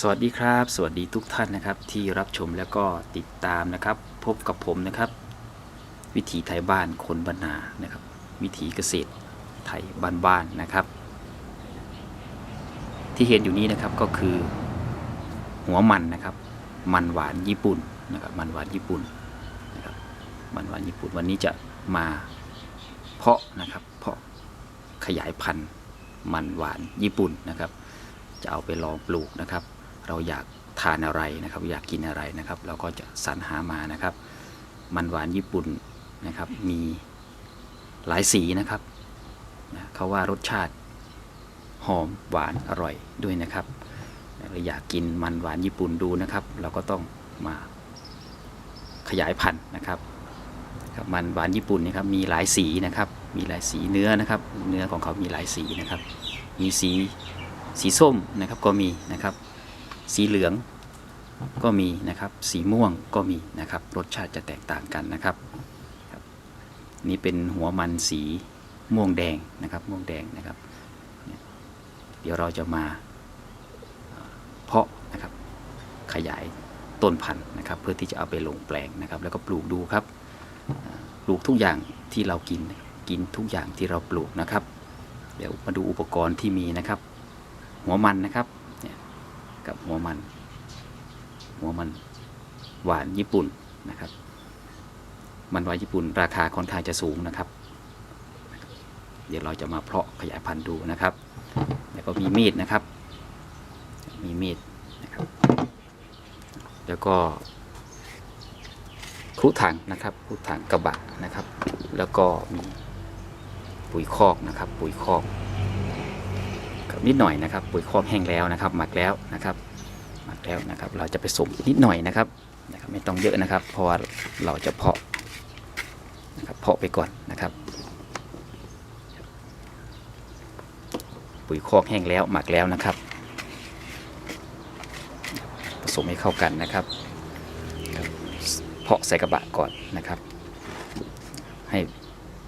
สวัสดีครับ สวัสดีทุกท่านนะครับ ที่รับชมแล้วก็ติดตามนะครับ พบกับผมนะครับ วิถีไทยบ้านคนบ้านนานะครับ วิถีเกษตรไทยบ้านๆนะครับ ที่เห็นอยู่นี้นะครับก็คือ หัวมันนะครับ มันหวานญี่ปุ่นนะครับ มันหวานญี่ปุ่นนะครับมันหวานญี่ปุ่นวันนี้จะมาเพาะนะครับ เพาะขยายพันธุ์มันหวานญี่ปุ่นนะครับ จะเอาไปลองปลูกนะครับ เราอยากทานอะไรนะครับ อยากกินอะไรนะครับ เราก็จะสรรหามานะครับ มันหวานญี่ปุ่นนะครับ มีหลายสีนะครับนะเขาว่ารสชาติหอมหวานอร่อยด้วยนะครับเราอยากกินมันหวานญี่ปุ่นดูนะครับ เราก็ต้องมาขยายพันธุ์นะครับครับมันหวานญี่ปุ่นนะครับมีหลายสีนะครับ มีหลายสีเนื้อนะครับ เนื้อของเขามีหลายสีนะครับ มีสีสีส้มนะครับก็มีนะครับ สีเหลืองก็มีนะครับ สีม่วงก็มีนะครับ รสชาติจะแตกต่างกันนะครับ นี่เป็นหัวมันสีม่วงแดงนะครับ ม่วงแดงนะครับ เดี๋ยวเราจะมาเพาะนะครับ ขยายต้นพันธุ์นะครับ เพื่อที่จะเอาไปลงแปลงนะครับ แล้วก็ปลูกดูครับ ปลูกทุกอย่างที่เรากิน กินทุกอย่างที่เราปลูกนะครับ เดี๋ยวมาดูอุปกรณ์ที่มีนะครับ หัวมันนะครับ กับหัวมัน หัวมันหวานญี่ปุ่นนะครับ มันหวานญี่ปุ่น ราคาค่อนข้างจะสูงนะครับ เดี๋ยวเราจะมาเพาะขยายพันธุ์ดูนะครับ แล้วก็มีมีดนะครับ มีมีดนะครับ แล้วก็ครุถังนะครับครุถังกระบะนะครับ แล้วก็มีปุ๋ยคอกนะครับ ปุ๋ยคอก นิดหน่อยนะครับ ปุ๋ยคอกแห้งแล้วนะครับ หมักแล้วนะครับหมักแล้วนะครับ เราจะไปสมนิดหน่อยนะครับนะครับ ไม่ต้องเยอะนะครับ เพราะว่าเราจะเพาะนะครับเพาะไปก่อนนะครับ ปุ๋ยคอกแห้งแล้วหมักแล้วนะครับผสมให้เข้ากันนะครับครับเพาะใส่กระบะก่อนนะครับ ให้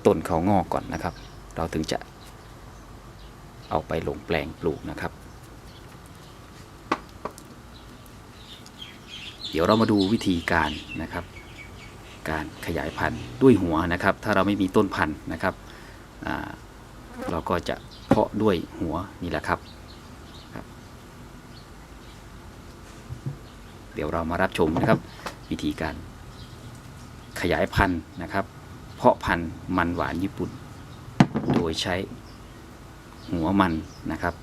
ต้นเขางอกก่อนนะครับ เราถึงจะ เอาไปลงแปลงปลูกนะครับ เดี๋ยวเรามาดูวิธีการนะครับ การขยายพันธุ์ด้วยหัวนะครับ ถ้าเราไม่มีต้นพันธุ์นะครับเราก็จะเพาะด้วยหัวนี่แหละครับครับเดี๋ยวเรามารับชมนะครับ วิธีการขยายพันธุ์นะครับ เพาะพันธุ์มันหวานญี่ปุ่น โดยใช้ หัวมันนะครับ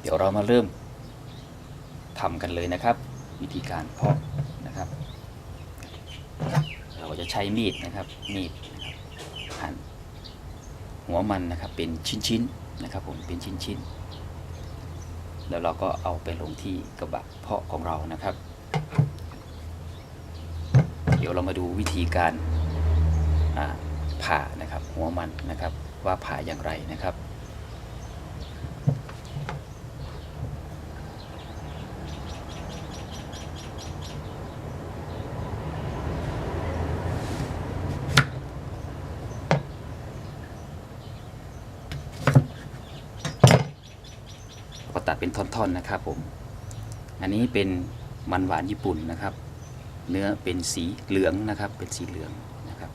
เดี๋ยวเรามาเริ่มทำกันเลยนะครับ วิธีการเพาะนะครับ เราจะใช้มีดนะครับมีดนะครับหั่นหัวมันนะครับเป็นชิ้นๆนะครับผมเป็นชิ้นๆ แล้วเราก็เอาไปลงที่กระบะเพาะของเรานะครับ เดี๋ยวเรามาดูวิธีการผ่านะครับ หัวมันนะครับ ว่าผ่าอย่างไรนะครับ ก็ตัดเป็น ท่อนๆนะครับผม อันนี้เป็นมันหวานญี่ปุ่นนะครับ เนื้อเป็นสีเหลืองนะครับ เป็นสีเหลืองนะครับ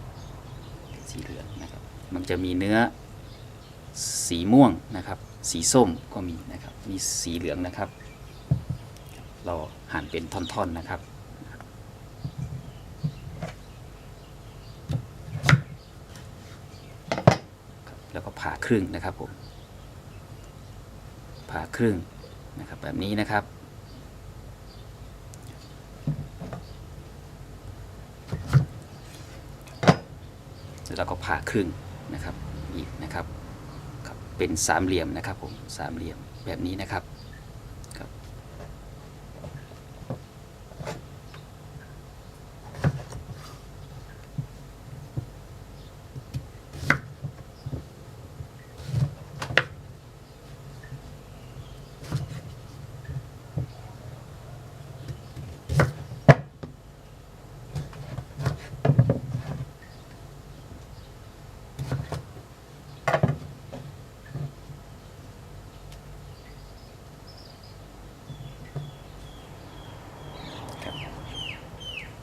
เป็นสีเหลืองนะครับ มันจะมีเนื้อสีม่วงนะครับ สีส้มก็มีนะครับ มีสีเหลืองนะครับ เราหั่นเป็นท่อนๆนะครับแล้วก็ผ่าครึ่งนะครับผมผ่าครึ่ง นะครับแบบนี้นะครับ แล้วเราก็ผ่าครึ่งนะครับอีกนะครับ เป็นสามเหลี่ยมนะครับผมสามเหลี่ยมแบบนี้นะครับ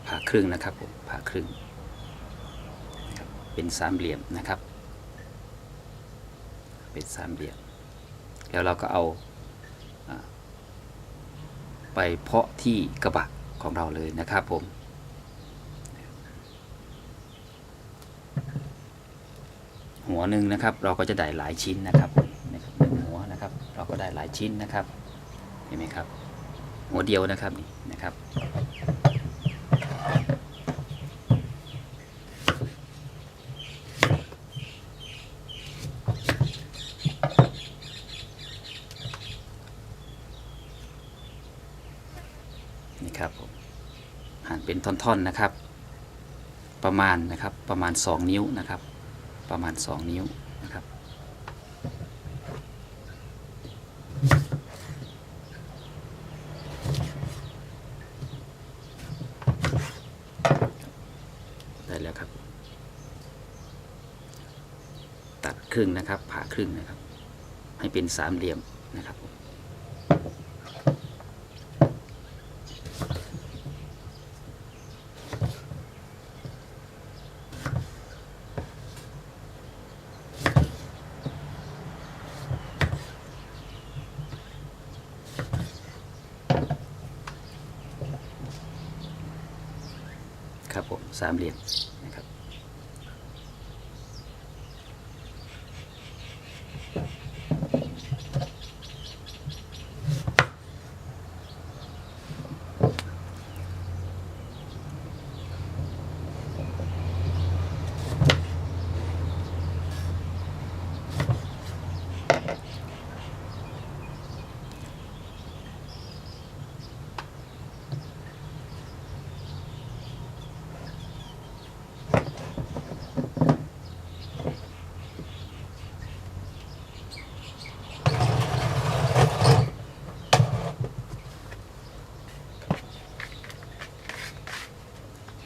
ผ่า ครึ่งนะครับผมผ่าครึ่งเป็นสามเหลี่ยมนะครับ เป็นสามเหลี่ยม แล้วเราก็เอาอไปเพาะที่กระบะของเราเลยนะครับผมหัวหนึ่งนะครับเราก็จะได้หลายชิ้นนะครับผมนะครับหนึ่งหัวนะครับ เราก็ได้หลายชิ้นนะครับเห็นไหมครับ หัวเดียวนะครับนี่นะครับ นี่ครับผมหั่นเป็น ท่อนๆนะครับ ประมาณนะครับประมาณ 2 นิ้วนะครับ ประมาณ 2 นิ้วนะครับ ได้แล้วครับ ตัดครึ่งนะครับผ่าครึ่งนะครับ ให้เป็นสามเหลี่ยมนะครับผม ครับผม สามเหลี่ยมนะครับ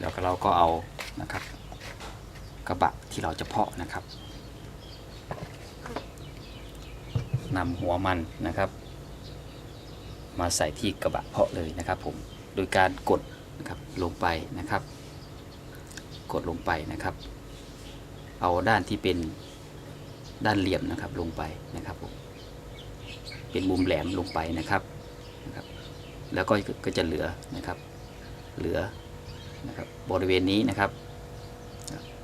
แล้วก็เราก็เอานะครับ กระบะที่เราจะเพาะนะครับนำหัว มันนะครับ มาใส่ที่กระบะเพาะเลยนะครับผมโดยการกดนะครับลงไปนะครับ กดลงไปนะครับ เอาด้านที่เป็นด้านเหลี่ยมนะครับลงไปนะครับผมเป็นมุมแหลมลงไปนะครับนะครับ แล้วก็ก็จะเหลือนะครับ เหลือนะครับบริเวณนี้นะครับ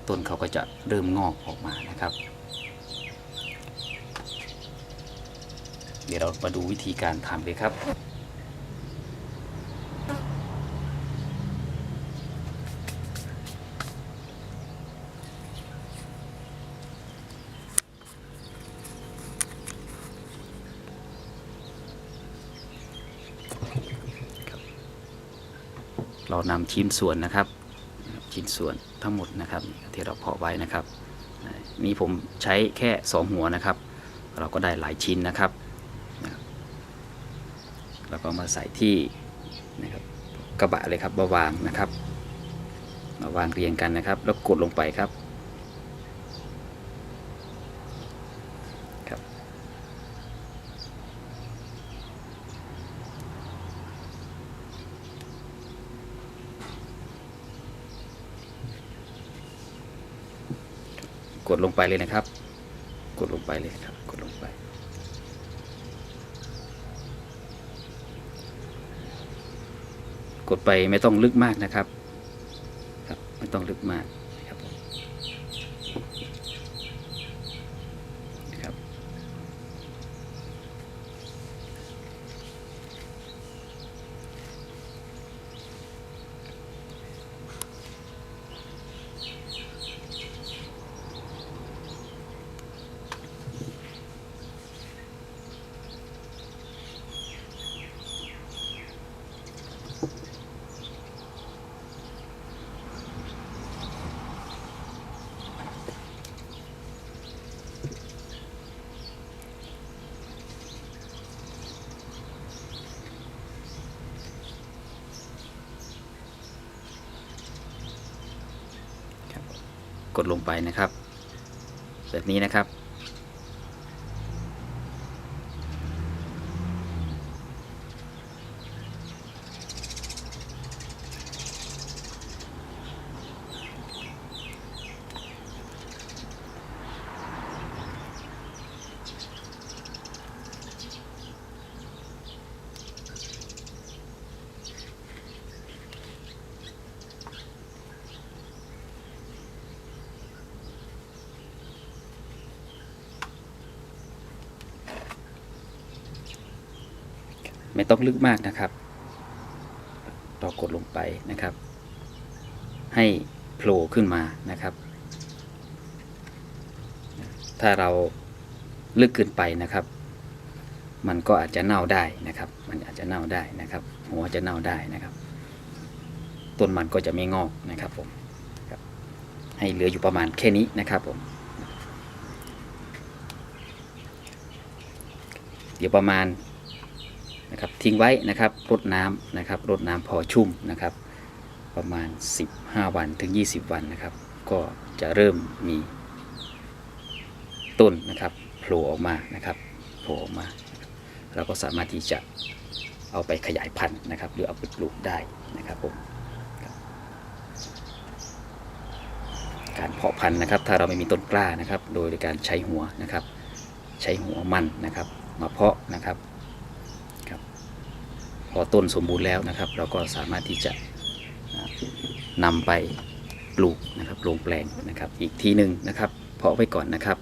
ต้นเขาก็จะเริ่มงอกออกมานะครับ เดี๋ยวเรามาดูวิธีการทำเลยครับ เรานำชิ้นส่วนนะครับ ชิ้นส่วนทั้งหมดนะครับที่เราเพาะไว้นะครับนี่ผมใช้แค่ 2 หัวนะครับ เราก็ได้หลายชิ้นนะครับ แล้วก็มาใส่ที่นะครับกระบะเลยครับมาวางนะครับมาวางเรียงกันนะครับ แล้วกดลงไปครับครับกดลงไปเลยนะครับ กดลงไปเลยครับ กดลงไป กดไปไม่ต้องลึกมากนะครับครับ ไม่ต้องลึกมาก ดลงไปนะครับ แบบนี้นะครับ ไม่ต้องลึกมากนะครับเรากดลงไปนะครับ ให้โผล่ขึ้นมานะครับ ถ้าเราลึกเกินไปนะครับ มันก็อาจจะเน่าได้นะครับ มันอาจจะเน่าได้นะครับ หัวจะเน่าได้นะครับ ต้นมันก็จะไม่งอกนะครับผมให้เหลืออยู่ประมาณแค่นี้นะครับผมเดี๋ยวประมาณ นะครับทิ้งไว้นะครับรดน้ำนะครับรดน้ำพอชุ่มนะครับ ประมาณ 15 วันถึง 20 วันนะครับ ก็จะเริ่มมีต้นนะครับโผล่ออกมานะครับโผล่ออกมา เราก็สามารถที่จะเอาไปขยายพันธุ์นะครับ หรือเอาไปปลูกได้นะครับผมการเพาะพันธุ์นะครับ ถ้าเราไม่มีต้นกล้านะครับ โดยการใช้หัวนะครับ ใช้หัวมันนะครับ มาเพาะนะครับ พอต้นสมบูรณ์แล้วนะครับ เราก็สามารถที่จะอ่านำไปปลูกนะครับลงแปลงนะครับอีกทีหนึ่งนะครับเพาะไว้ก่อนนะครับ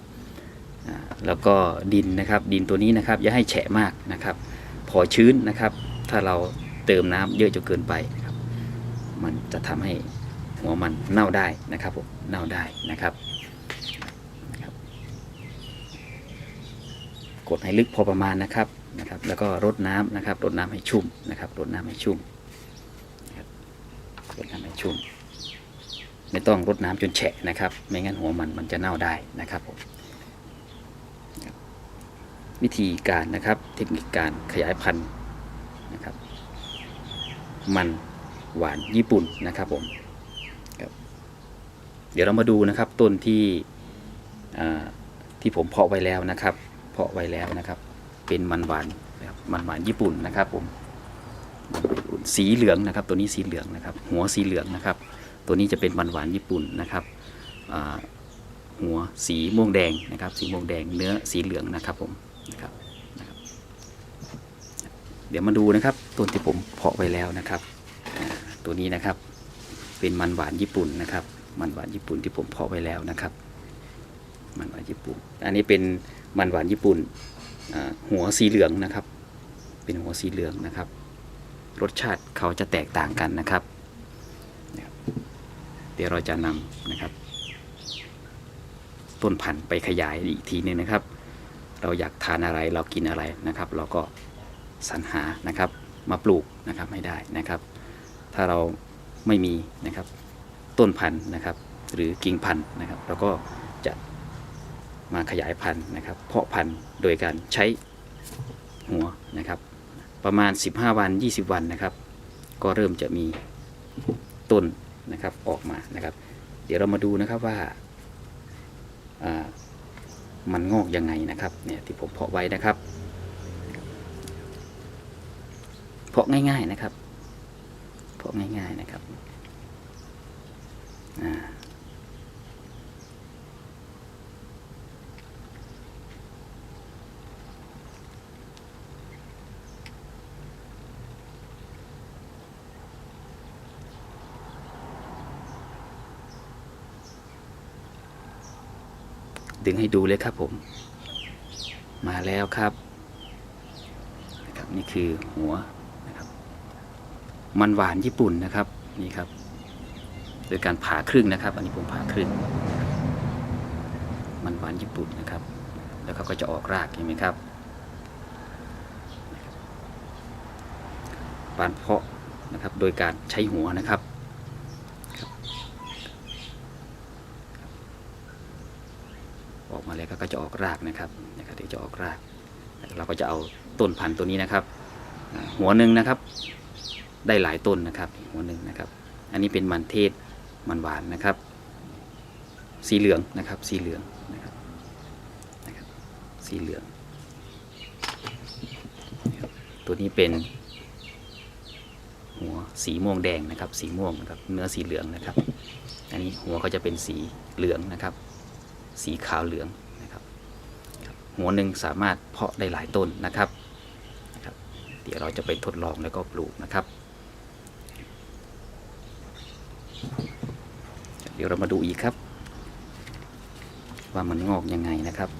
แล้วก็ดินนะครับดินตัวนี้นะครับอย่าให้แฉะมากนะครับ พอชื้นนะครับ ถ้าเราเติมน้ำเยอะจนเกินไปนะครับ มันจะทำให้หัวมันเน่าได้นะครับผมเน่าได้นะครับ กดให้ลึกพอประมาณนะครับ นะครับ แล้วก็รดน้ำนะครับรดน้ำให้ชุ่มนะครับรดน้ำให้ชุ่มรดน้ำให้ชุ่ม ไม่ต้องรดน้ำจนแฉะนะครับ ไม่งั้นหัวมันมันจะเน่าได้นะครับผมวิธีการนะครับ เทคนิคการขยายพันธุ์นะครับ มันหวานญี่ปุ่นนะครับผมบเดี๋ยวเรามาดูนะครับต้นที่ที่ผมเพาะไว้แล้วนะครับ เพาะไว้แล้วนะครับ เป็นมันหวานนะครับมันหวานญี่ปุ่นนะครับผมสีเหลืองนะครับ ตัวนี้สีเหลืองนะครับ หัวสีเหลืองนะครับ ตัวนี้จะเป็นมันหวานญี่ปุ่นนะครับหัวสีม่วงแดงนะครับ สีม่วงแดงเนื้อสีเหลืองนะครับผมนะครับเดี๋ยวมาดูนะครับต้นที่ผมเพาะไว้แล้วนะครับ ตัวนี้นะครับ เป็นมันหวานญี่ปุ่นนะครับ มันหวานญี่ปุ่นที่ผมเพาะไว้แล้วนะครับ มันหวานญี่ปุ่น อันนี้เป็นมันหวานญี่ปุ่น หัวสีเหลืองนะครับ เป็นหัวสีเหลืองนะครับ รสชาติเขาจะแตกต่างกันนะครับ เดี๋ยวเราจะนำนะครับ ต้นพันธุ์ไปขยายอีกทีหนึงนะครับ เราอยากทานอะไรเรากินอะไรนะครับ เราก็สรรหานะครับมาปลูกนะครับให้ได้นะครับ ถ้าเราไม่มีนะครับต้นพันธุ์นะครับ หรือกิ่งพันธุ์นะครับเราก็ มาขยายพันธุ์นะครับ เพาะพันธุ์โดยการใช้หัวนะครับ ประมาณ 15 วัน 20 วันนะครับ ก็เริ่มจะมีต้นนะครับออกมานะครับ เดี๋ยวเรามาดูนะครับว่าามันงอกยังไงนะครับเนี่ยที่ผมเพาะไว้นะครับ เพาะง่ายๆนะครับ เพาะง่ายๆนะครับอ่า ดึงให้ดูเลยครับผม มาแล้วครับนะครับ นี่คือหัวนะครับ มันหวานญี่ปุ่นนะครับนี่ครับ โดยการผ่าครึ่งนะครับ อันนี้ผมผ่าครึ่ง มันหวานญี่ปุ่นนะครับ แล้วเขาก็จะออกรากเห็นไหมครับปานเพาะนะครับ โดยการใช้หัวนะครับออก มาแล้วก็จะออกรากนะครับนะครับเดี๋ยวจะออกราก เราก็จะเอาต้นพันธุ์ตัวนี้นะครับ หัวหนึ่งนะครับ ได้หลายต้นนะครับ หัวหนึ่งนะครับ อันนี้เป็นมันเทศมันหวานนะครับ สีเหลืองนะครับ สีเหลืองนะครับนะครับ สีเหลือง ตัวนี้เป็นหัวสีม่วงแดงนะครับ สีม่วงนะครับ เนื้อสีเหลืองนะครับ อันนี้หัวก็จะเป็นสีเหลืองนะครับ สีขาวเหลืองนะครับ หัวหนึ่งสามารถเพาะได้หลายต้นนะครับนะครับ เดี๋ยวเราจะไปทดลองแล้วก็ปลูกนะครับ เดี๋ยวเรามาดูอีกครับ ว่ามันงอกยังไงนะครับ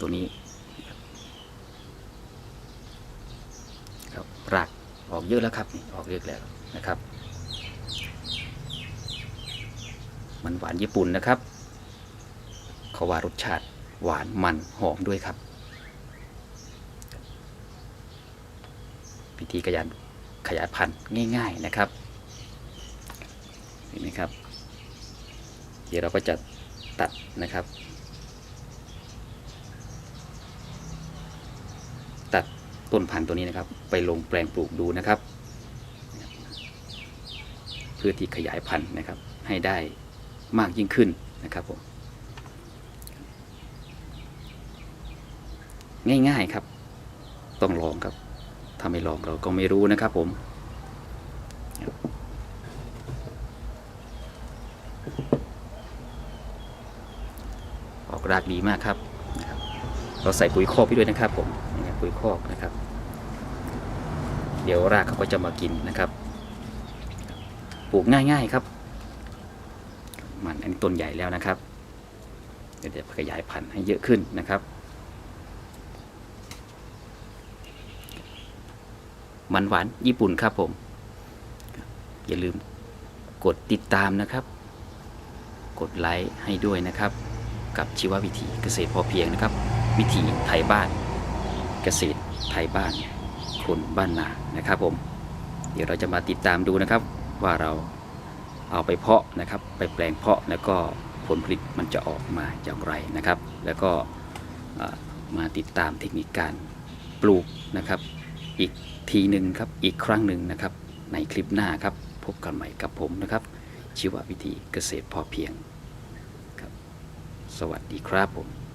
ตัวนี้ค รับรากออกเยอะแล้วครับนี่ออกเยอะแล้วนะครับ มันหวานญี่ปุ่นนะครับเขาว่ารสชาติหวานมันหอมด้วยครับวิธีกระยันขยายพันธุ์ง่าย ๆนะครับเห็นไหมครับ เดี๋ยวเราก็จะตัดนะครับ ต้นพันธุ์ตัวนี้นะครับ ไปลงแปลงปลูกดูนะครับ เพื่อที่ขยายพันธุ์นะครับ ให้ได้มากยิ่งขึ้นนะครับผมง่าย ๆครับ ต้องลองครับ ถ้าไม่ลองเราก็ไม่รู้นะครับผมออกรากดีมากครับ เราใส่ปุ๋ยคอกไปด้วยนะครับผม ปุ๋ยคอกนะครับ เดี๋ยวรากเขาก็จะมากินนะครับ ปลูกง่ายๆครับ มันอันนี้ต้นใหญ่แล้วนะครับ เดี๋ยวจะขยายพันธุ์ให้เยอะขึ้นนะครับ มันหวานญี่ปุ่นครับผม อย่าลืมกดติดตามนะครับ กดไลค์ให้ด้วยนะครับ กับชีววิถีเกษตรพอเพียงนะครับ วิถีไทยบ้าน เกษตรไทยบ้านคนบ้านนานะครับผม เดี๋ยวเราจะมาติดตามดูนะครับว่าเราเอาไปเพาะนะครับ ไปแปลงเพาะแล้วก็ผลผลิตมันจะออกมาอย่างไรนะครับ แล้วก็มาติดตามเทคนิคการปลูกนะครับ อีกทีหนึ่งครับอีกครั้งหนึ่งนะครับ ในคลิปหน้าครับพบกันใหม่กับผมนะครับ ชีววิธีเกษตรพอเพียงครับ สวัสดีครับผม